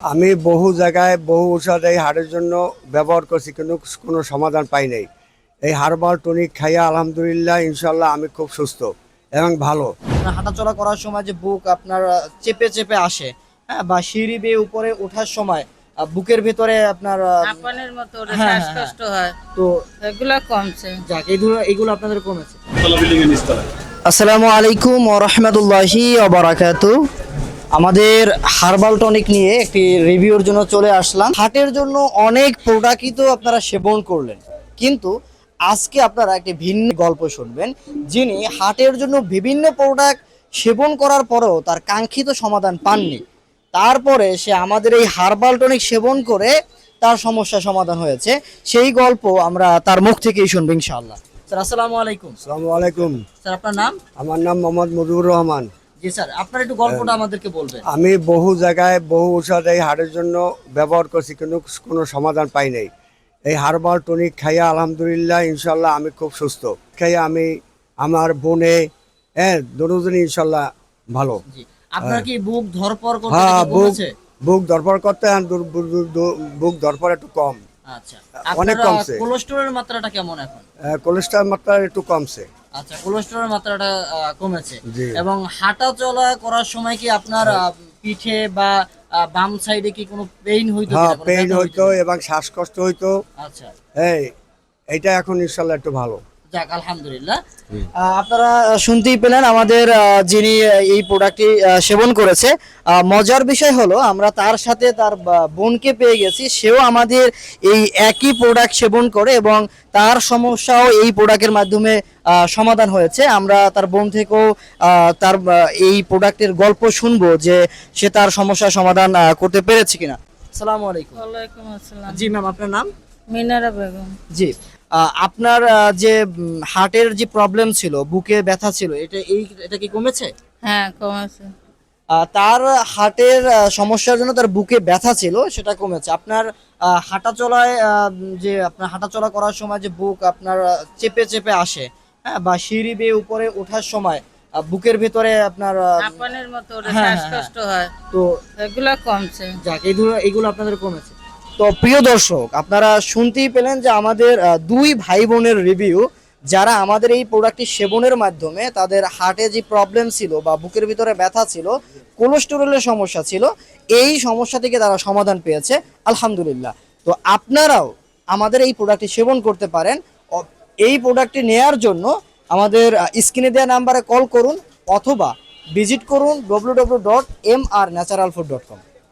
আমি বহু জায়গায় বহু ঔষধ এই হাড়ের জন্য ব্যবহার করছি কিন্তু কোনো সমাধান পাই নাই। এই হারবাল টনিক খাইয়া আলহামদুলিল্লাহ ইনশাল্লাহ আমি খুব সুস্থ এবং ভালো। আপনার হাঁটাচলা করার সময় যে বুক আপনার চেপে চেপে আসে হ্যাঁ বা সিঁড়ি বেয়ে উপরে ওঠার সময় বুকের ভিতরে আপনার মতো হ্যাঁ, হ্যাঁ, শ্বাসকষ্ট হয়। তো এগুলো কমছে। যাক এইগুলো এইগুলো আপনাদের কমেছে। আসসালামু আলাইকুম ও রহমতুল্লাহি আমাদের হার্বাল টনিক নিয়ে একটি রিভিউর জন্য চলে আসলাম। হার্টের জন্য অনেক প্রোডাক্টই তো আপনারা সেবন করলেন। কিন্তু আজকে আপনারা একটি ভিন্ন গল্প শুনবেন যিনি হার্টের জন্য বিভিন্ন প্রোডাক্ট সেবন করার পরেও তার কাঙ্ক্ষিত সমাধান পাননি। তারপরে সে আমাদের এই হার্বাল টনিক সেবন করে তার সমস্যা সমাধান হয়েছে। সেই গল্প আমরা তার মুখ থেকেই শুনব ইনশাআল্লাহ। স্যার আসসালামু আলাইকুম। আসসালামু আলাইকুম। স্যার আপনার নাম? আমার নাম মোহাম্মদ মুজিবুর রহমান। জি স্যার আপনার একটু গল্পটা আমাদেরকে বলবেন। আমি বহু জায়গায় বহু ঔষধ এই হাড়ের জন্য ব্যবহার করছি কিন্তু কোনো সমাধান পাই নাই। এই হারবাল টনিক খাইয়া আলহামদুলিল্লাহ ইনশাল্লাহ আমি খুব সুস্থ। খাইয়া আমি আমার বোনে হ্যাঁ দুজনই ইনশাল্লাহ ভালো। আপনার কি বুক ধরপর করতে হ্যাঁ বুক করতে দরপর একটু কম। আচ্ছা অনেক কমছে। কোলেস্টেরলের মাত্রাটা কেমন এখন? কোলেস্ট্রল মাত্রা একটু কমছে। আচ্ছা কোলেস্টেরলের মাত্রাটা কমেছে। এবং হাঁটা চলা করার সময় কি আপনার আহ, পিঠে বা বাম সাইডে কি কোনো পেইন হইতো হ্যাঁ পেইন হইতো এবং শ্বাসকষ্ট হইতো। আচ্ছা। এই এটা এখন ইনশাল্লাহ একটু ভালো। যাক আলহামদুলিল্লাহ। আপনারা শুনতেই পেলেন আমাদের যিনি এই প্রোডাক্টটি সেবন করেছে। মজার বিষয় হলো আমরা তার সাথে তার বোনকে পেয়ে গেছি। সেও আমাদের এই একই প্রোডাক্ট সেবন করে এবং তার সমস্যাও এই প্রোডাক্টের মাধ্যমে সমাধান হয়েছে। আমরা তার বোন থেকেও তার এই প্রোডাক্টের গল্প শুনব যে সে তার সমস্যার সমাধান করতে পেরেছে কিনা। আসসালামু আলাইকুম। ওয়ালাইকুম আসসালাম। জি ম্যাম আপনার নাম? মিনারা বেগম। জি। আপনার যে হার্টের যে প্রবলেম ছিল বুকে ব্যথা ছিল এটা এই এটা কি কমেছে? হ্যাঁ কমেছে। তার হার্টের সমস্যার জন্য তার বুকে ব্যথা ছিল সেটা কমেছে। আপনার হাঁটা চলায় যে আপনার হাঁটা চলা করার সময় যে বুক আপনার চেপে চেপে আসে হ্যাঁ বা সিঁড়ি বেয়ে উপরে ওঠার সময় বুকের ভিতরে আপনার মতো হ্যাঁ, হ্যাঁ, শ্বাসকষ্ট হয়। তো এগুলো কমছে। যাক এগুলো এগুলো আপনাদের কমেছে। তো প্রিয় দর্শক, আপনারা শুনতেই পেলেন যে আমাদের দুই ভাই বোনের রিভিউ যারা আমাদের এই প্রোডাক্টটি সেবনের মাধ্যমে তাদের হার্টে যে প্রবলেম ছিল বা বুকের ভিতরে ব্যথা ছিল কোলেস্টেরলের সমস্যা ছিল, এই সমস্যা থেকে তারা সমাধান পেয়েছে, আলহামদুলিল্লাহ। তো আপনারাও আমাদের এই প্রোডাক্টটি সেবন করতে পারেন এই প্রোডাক্টটি নেয়ার জন্য আমাদের স্ক্রিনে দেওয়া নাম্বারে কল করুন অথবা ভিজিট করুন W W dot M R natural food dot com